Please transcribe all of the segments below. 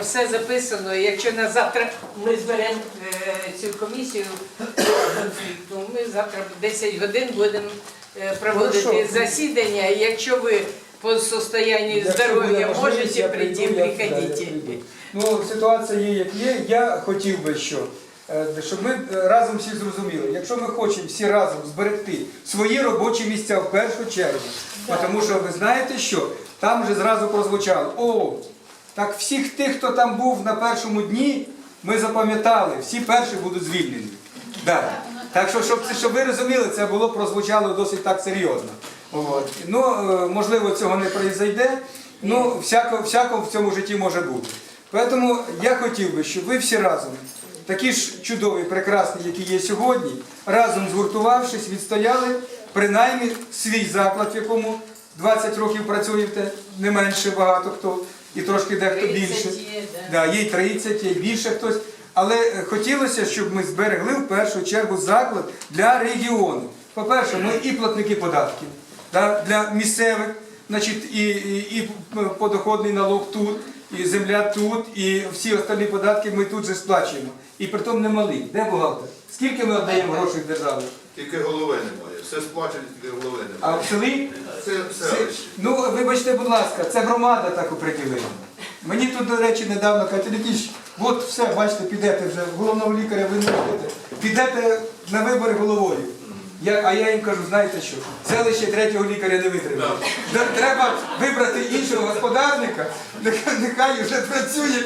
Все записано. Якщо на завтра ми зберемо е, цю комісію конфлікту, ми завтра 10 годин будемо е, проводити засідання. Якщо ви по буде здоров'я можете прийти, прийду. Ну, ситуація є, як є. Я хотів би, що, е, щоб ми разом всі зрозуміли, якщо ми хочемо всі разом зберегти свої робочі місця в першу чергу, тому що ви знаєте що, там вже зразу прозвучало, о, так всіх тих, хто там був на першому дні, ми запам'ятали, всі перші будуть звільнені. Да. Так що, щоб, щоб ви розуміли, це було прозвучало досить так серйозно. От. Ну, е, можливо, цього не произойде. Ну, всяко, всяко в цьому житті може бути. Тому я хотів би, щоб ви всі разом, такі ж чудові, прекрасні, які є сьогодні, разом згуртувавшись, відстояли принаймні свій заклад, в якому 20 років працюєте, не менше багато хто, і трошки дехто 30 більше. є, да. Да, є й 30, є більше хтось. Але е, хотілося, щоб ми зберегли в першу чергу заклад для регіону. По-перше, ми і платники податків да, для місцевих, значить, і, і, і подоходний налог тут, і земля тут, і всі остальні податки ми тут же сплачуємо. І притом немалі. Де бухгалтер? Скільки ми віддаємо грошей в державу? Тільки голови немає. Все сплачено, тільки голови немає. А в селі? Це селище. Ну, вибачте, будь ласка, це громада так оприділила. Мені тут, до речі, недавно кажуть, «Летіч, от все, бачите, підете вже, головного лікаря ви не будете. Підете на вибори головою. Я, а я їм кажу, знаєте що, селище третього лікаря не витримає. Треба вибрати іншого господарника, нехай, нехай вже працює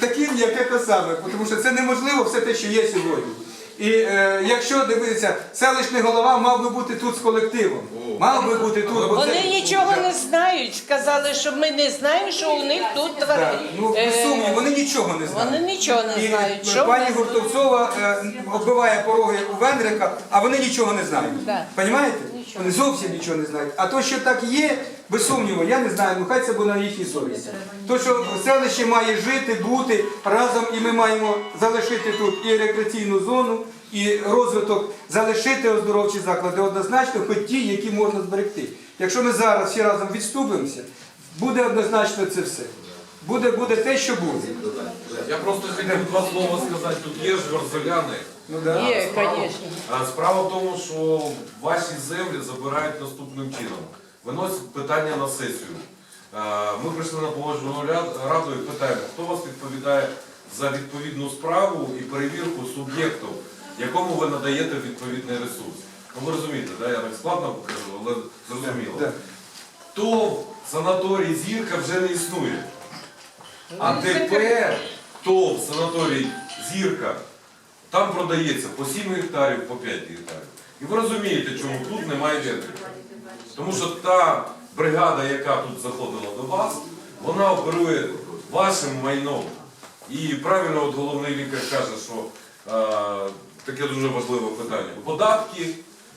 таким, як це саме, тому що це неможливо все те, що є сьогодні. І е, якщо дивитися, селищний голова мав би бути тут з колективом. Мав би бути тут. бо це- Вони нічого не знають. Сказали, що ми не знаємо, що у них тут Так, тварини. ну, без сумніву, вони нічого не знають. Вони нічого не І знають. Що пані? Гуртовцова е, оббиває пороги у Вендрика, а вони нічого не знають. Так. Понімаєте? Вони зовсім нічого не знають. А то, що так є, без сумніву, я не знаю, ну хай це буде на їхній совісті. То, що селище має жити, бути разом, і ми маємо залишити тут і рекреаційну зону, і розвиток, залишити оздоровчі заклади однозначно, хоч ті, які можна зберегти. Якщо ми зараз всі разом відступимося, буде однозначно це все. Буде, буде те, що буде. Я просто хотів два слова сказати, тут є ж горзоляни. Ну, да. Є, Справа- звісно. Справа в тому, що ваші землі забирають наступним чином. Виносять питання на сесію. Ми прийшли на ряд- раду і питаємо, хто вас відповідає за відповідну справу і перевірку суб'єкту, якому ви надаєте відповідний ресурс. Ну ви розумієте, да? я так складно покажу, але зрозуміло. То санаторій зірка вже не існує. А тепер ТОВ санаторій Зірка там продається по 7 гектарів, по 5 гектарів. І ви розумієте, чому тут немає вентрика. Тому що та бригада, яка тут заходила до вас, вона оперує вашим майном. І правильно от головний лікар каже, що е, таке дуже важливе питання. Податки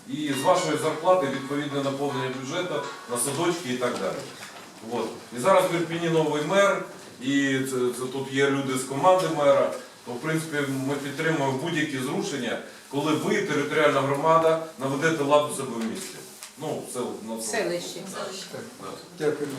і з вашої зарплати відповідне наповнення бюджету на садочки і так далі. От. І зараз в Ірпіні новий мер, і це, це тут є люди з команди мера. То, в принципі, ми підтримуємо будь-які зрушення, коли ви, територіальна громада, наведете лад у себе в місті. Ну, це на селищі. Дякую.